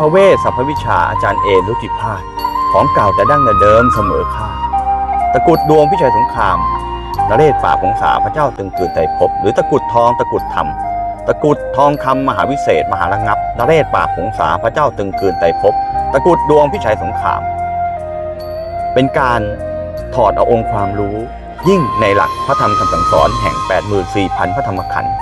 ระเวสสัพพวิชาอาจารย์เอรุจิพาสของเก่าแต่ดั้งแต่เดิมเสมอค่าตะกุดดวงพิชัยสงครามนเรศป่าพงษาพระเจ้าตึงกืนไตรภพหรือตะกุดทองตะกุดธรรมตะกุดทองคำมหาวิเศษมหาระงับนเรศป่าผงษาพระเจ้าตึงกืนไตรภพตะกุดดวงพิชัยสงคราม เป็นการถอดเอาองค์ความรู้ ยิ่งในหลักพระธรรมคำสั่งสอนแห่ง 84,000 พระธรรมขันธ์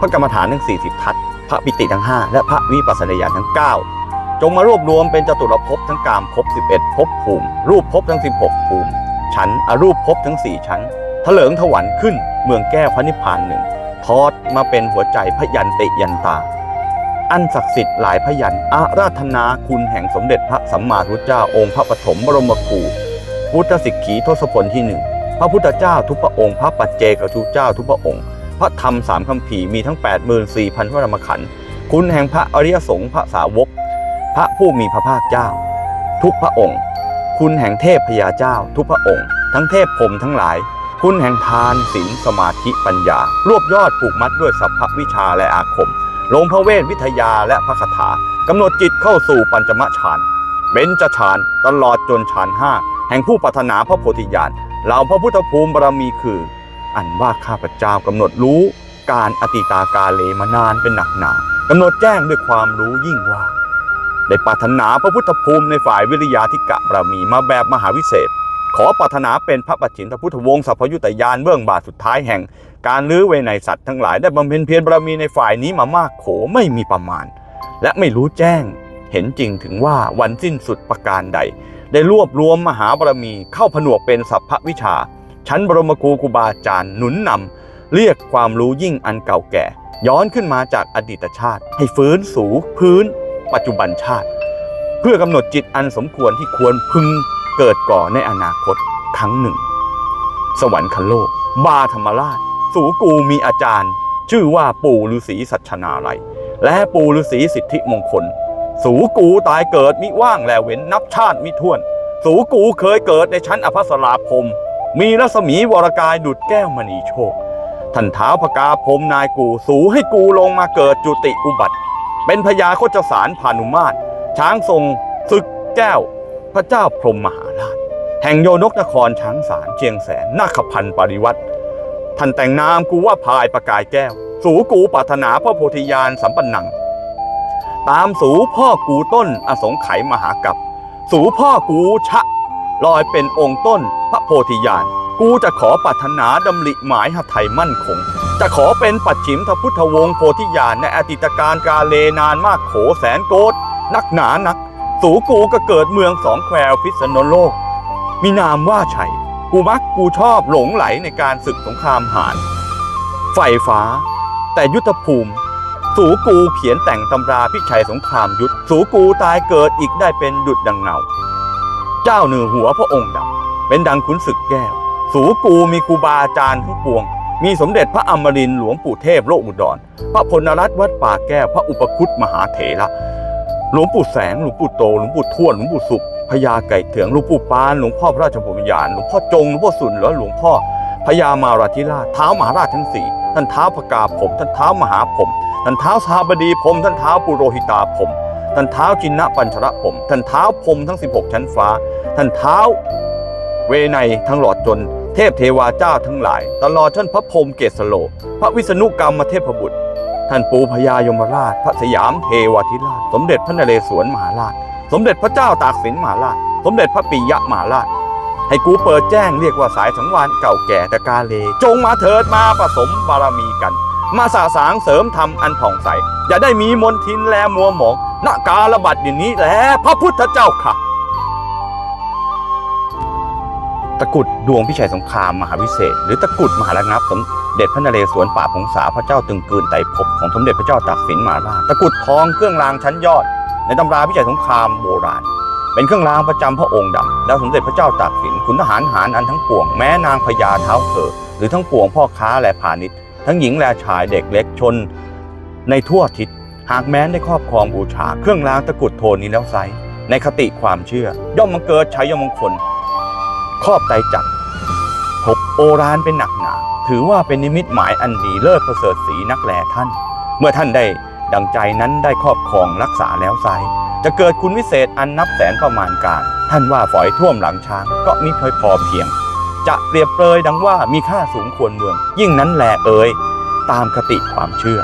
พระกรรมฐานทั้ง40 ทัศน์ พระปิติทั้ง 5 และพระวิปัสสนาญาณทั้ง 9 จงมารวบรวมเป็นจตุรภพทั้งกามภพ11ภพภูมิ รูปภพทั้ง 16 ภูมิ ชั้นอรูปภพทั้ง 4 ชั้นเถลิงถวันขึ้นเมืองแก้วพระนิพพานหนึ่งทอดมาเป็นหัวใจพยันติยันตา อันศักดิ์สิทธิ์หลายพยันอาราธนาคุณแห่งสมเด็จพระสัมมาสัมพุทธเจ้าองค์พระปฐมบรมครูพุทธสิกขีทศพลที่หนึ่งพระพุทธเจ้าทุกพระองค์ พระปัจเจกทุกเจ้าทุกพระองค์ พระธรรมสามคำภีมีทั้ง 84,000 พระธรรมขันธ์คุณแห่งพระอริยสงฆ์พระสาวก พระผู้มีพระภาคเจ้า ทุกพระองค์ คุณแห่งเทพพยาเจ้า ทุกพระองค์ ทั้งเทพพรมทั้งหลาย คุณแห่งทานศีลสมาธิปัญญา รวบยอดผูกมัดด้วยสัพพวิชาและอาคม ลงพระเวทวิทยาและพระคาถากำหนดจิตเข้าสู่ปัญจมฌานเบญจฌานตลอดจนฌานห้าแห่งผู้ปรารถนาพระโพธิญาณเหล่าพระพุทธภูมิบารมีคือ อันว่าข้าพเจ้ากำหนดรู้การอติตากาเลมานานเป็นหนักหนากำหนดแจ้งด้วยความรู้ยิ่งว่า ได้ปรารถนาพระพุทธภูมิในฝ่ายวิริยาธิกะบารมีมาแบบมหาวิเศษ ขอปรารถนาเป็นพระปัจฉิมพุทธวงศ์สัพพยุตยานเบื้องบาทสุดท้ายแห่ง การลื้อเวไนสัตว์ทั้งหลายได้บำเพ็ญเพียรบารมีในฝ่ายนี้มามากโขไม่มีประมาณ และไม่รู้แจ้งเห็นจริงถึงว่าวันสิ้นสุดประการใด ได้รวบรวมมหาบารมีเข้าผนวกเป็นสัพพวิชา ชั้นบรมครูครูบาอาจารย์หนุนนำเรียกความรู้ยิ่งอันเก่าแก่ ย้อนขึ้นมาจากอดีตชาติ ให้ฟื้นสู่พื้น ปัจจุบันชาติ เพื่อกำหนดจิตอันสมควรที่ควรพึงเกิดก่อในอนาคตครั้งหนึ่ง สวรรคโลก บาธรรมราช สูกูมีอาจารย์ ชื่อว่าปู่ฤาษีสัชนาลัย และปู่ฤาษีสิทธิมงคล สูกูตายเกิดมิว่างแลเว้นนับชาติมิท้วน สูกูเคยเกิดในชั้นอภัสราพรม มีรัศมีวรกายดุดแก้วมณีโชคท่านเท้าพกาพรมนายกูสูให้กูลงมาเกิดจุติอุบัติ เป็นพญาโคจสารพานุมาตร ช้างทรงศึกแก้ว พระเจ้าพรมมหาราช แห่งโยนกนครช้างสารเชียงแสนนาคพันปริวัติท่านแต่งนามกูว่าพายประกายแก้ว สูกูปรารถนาพระโพธิญาณสัมปันนัง ตามสูพ่อกูต้นอสงไขยมหากับ สูพ่อกูชะ ลอยเป็นองค์ต้นพระโพธิญาณ กูจะขอปรารถนาดำริหมายหทัยมั่นคง จะขอเป็นปัจฉิมทพุทธวงศ์โพธิญาณในอดีตการกาเลนานมากโขแสนโกดนักหนานัก สูกูก็เกิดเมืองสองแควพิษณุโลก มีนามว่าชัย กูมักกูชอบหลงไหลในการศึกสงครามหารไฟฟ้า แต่ยุทธภูมิสูกูเขียนแต่งตำราพิชัยสงครามยุทธสูกูตายเกิดอีกได้เป็นดุจดังเงา เจ้าเหนือหัวพระองค์ดำเป็นดังขุนศึกแก้ว สูกูมีครูบาอาจารย์ทั้งปวง มีสมเด็จพระอมรินทร์หลวงปู่เทพโลกอุดร พระพลนรัตน์วัดป่าแก้ว พระอุปคุตมหาเถระ หลวงปู่แสง หลวงปู่โต หลวงปู่ทวด หลวงปู่สุขพญาไก่เถือง หลวงปู่ปาน หลวงพ่อพระราชพรหมยานหลวงพ่อจง หลวงพ่อสุนหรือหลวงพ่อพญามาราธิราชเท้ามหาราชทั้งสี่ท่านเท้าพกาผม ท่านเท้ามหาผม ท่านเท้าสาบดีผม ท่านเท้าปุโรหิตาผม ท่านเท้าจินนปัญชระผมท่านเท้าพรมทั้ง 16 ชั้นฟ้า ท่านเท้าเวไนทั้งหลอดจน เทพเทวาเจ้าทั้งหลาย ตลอดท่านพระพรมเกศโล พระวิษณุกรรมเทพบุตร ท่านปูพญายมราช พระสยามเทวทิราช สมเด็จพระนเรศวรมหาราช สมเด็จพระเจ้าตากสินมหาราช สมเด็จพระปิยมหาราชให้กูเปิดแจ้งเรียกว่าสายสังวานเก่าแก่แต่กาเล จงมาเถิดมาผสมบารมีกัน มาสาสางเสริมธรรมอันผ่องใส อย่าได้มีมนทินแลมัวหมอง ณกาลบัดอย่างนี้แหละพระพุทธเจ้าค่ะ ตะกุดดวงพิชัยสงครามมหาวิเศษ หรือตะกุดมหาระงับสมเด็จพระนเรศวรป่าพงษาพระเจ้าตึงกืนไตรภพของสมเด็จพระเจ้าตากสินมหาราชตะกุดทองเครื่องรางชั้นยอด ในตำราพิชัยสงครามโบราณ เป็นเครื่องรางประจำพระองค์ดำแล้วสมเด็จพระเจ้าตากสินขุนทหารหารอันทั้งปวงแม้นางพญาเท้าเธอหรือทั้งปวงพ่อค้าและพาณิชย์ทั้งหญิงและชายเด็กเล็กชนในทั่วทิศ หากแม้นได้ครอบครองบูชา เครื่องรางตะกรุดโทนนี้แล้วไซในคติความเชื่อ ย่อมมังเกิดใชัยมงคล ครอบไตจักรพบโอรานเป็นหนักหนา ถือว่าเป็นนิมิตหมายอันดีเลิศประเสริฐสีนักแลท่าน เมื่อท่านได้ดังใจนั้นได้ครอบครองรักษาแล้วไซจะเกิดคุณวิเศษอันนับแสนประมาณการ ท่านว่าฝอยท่วมหลังช้าง ก็มิเคยพอเพียง จะเปรียบเปรยดังว่ามีค่าสูงควรเมือง ยิ่งนั้นแหลเอ่ยตามคติความเชื่อ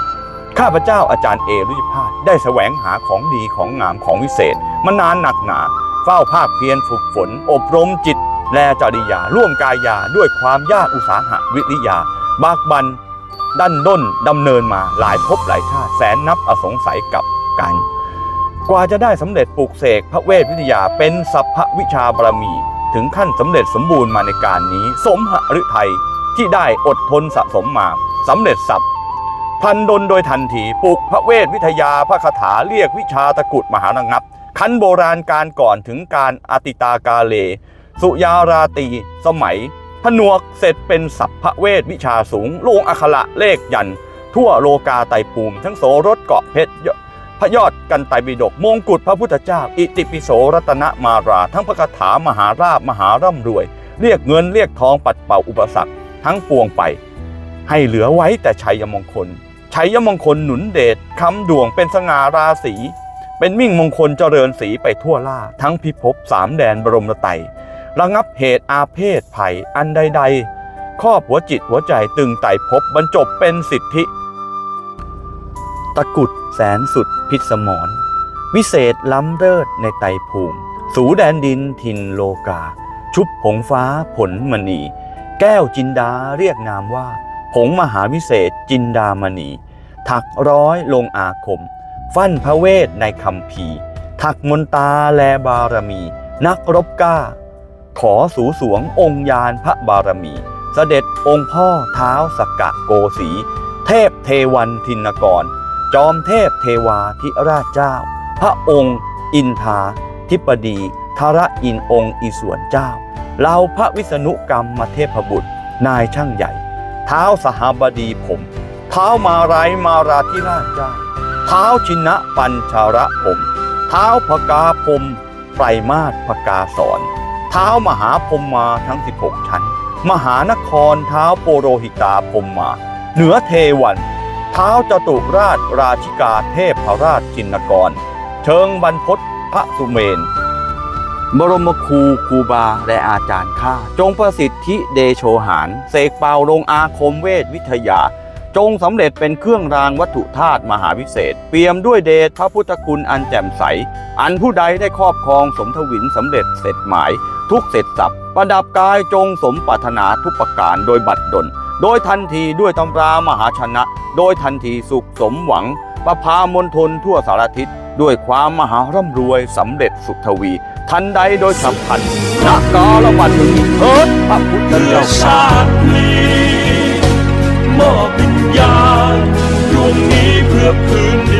ข้าพเจ้าอาจารย์เอรุจิพาสได้แสวงหาของดีของงามของวิเศษมานานหนักหนา เฝ้าภาคเพียรฝึกฝน อบรมจิต และจริยาร่วมกายาด้วยความยากอุตสาหะวิริยา บากบันดันด้นดำเนินมาหลายภพหลายชาติแสนนับอสงไขยกับกัน กว่าจะได้สำเร็จปลูกเสกพระเวทวิทยาเป็นสัพพวิชาบารมีถึงขั้นสำเร็จสมบูรณ์มาในการนี้ สมหฤทัยที่ได้อดทนสะสมมาสำเร็จสับ พันดนโดยทันทีปลุกพระเวทวิทยาพระคาถาเรียกวิชาตะกุดมหาระงับ คันโบราณการก่อนถึงการอติตากาเล สุยาราตีสมัย ผนวกเสร็จเป็นสัพพเวทวิชาสูงลงอัคระเลขยัน ทั่วโลกาไตภูมิ ทั้งโสรถเกาะเพชรพระยอดกันไตรปิฎกมงกุฎพระพุทธเจ้า อิติปิโสรัตนมารา ทั้งพระคาถามหาราบมหาร่ำรวย เรียกเงินเรียกทองปัดเป่าอุปสรรคทั้งปวงไป ให้เหลือไว้แต่ชัยมงคล ชัยมงคลหนุนเดชคำดวงเป็นสง่าราศีเป็นมิ่งมงคลเจริญสีไปทั่วล่า ทั้งพิภพสามแดนบรมไตรระงับเหตุอาเพศภัยอันใด ๆ ครอบหัวจิตหัวใจตึงไต่พบบรรจบเป็นสิทธิ ตะกุดแสนสุดพิสมรวิเศษล้ำเลิศในไตภูมิ สูแดนดินทินโลกา ชุบผงฟ้าผลมณี แก้วจินดาเรียกนามว่า ผงมหาวิเศษจินดามณี ถักร้อยลงอาคม ฟั่นพระเวทในคำพีถักมนตาแลบารมี นักรบกล้า ขอสูสวงองค์ยานพระบารมี เสด็จองค์พ่อเท้าสกกะโกสี เทพเทวันทินกร จอมเทพเทวาธิราชเจ้า พระองค์อินทาธิปดีทระอินองค์อิสวนเจ้า เราพระวิษณุกรรมมาเทพบุตร นายช่างใหญ่ เท้าสหบดีผม เท้ามาไรายมาราธิราชเจ้า เท้าชินะปัญชาระผม เท้าพกาพมไตรมาศพกาสอนเท้ามหาพมมาทั้ง 16 ชั้น มหานครเท้าโปโรหิตาพมมา เหนือเทวันเท้าจตุราชราชิกาเทพพรราชจินกร เชิงบรรพตพระสุเมน บรมครูครูบาและอาจารย์ข้าจงประสิทธิเดโชหารเสกเป่าลงอาคมเวทวิทยา จงสำเร็จเป็นเครื่องรางวัตถุธาตุมหาวิเศษ เปี่ยมด้วยเดชพระพุทธคุณอันแจ่มใส อันผู้ใดได้ครอบครองสมทวินสำเร็จเสร็จหมาย ทุกเสร็จสับประดับกายจงสมปรารถนาทุกประการโดยบัดดล โดยทันทีด้วยตำรามหาชนะ โดยทันทีสุขสมหวังประพามณฑลทั่วสารทิศด้วยความมหาร่ำรวยสำเร็จสุขทวี ทันใดโดยฉับพลันนักกาลวันนี้เถิดพระพุทธเจ้าชาตินี้มอบวิญญาณดวงนี้เพื่อพื้น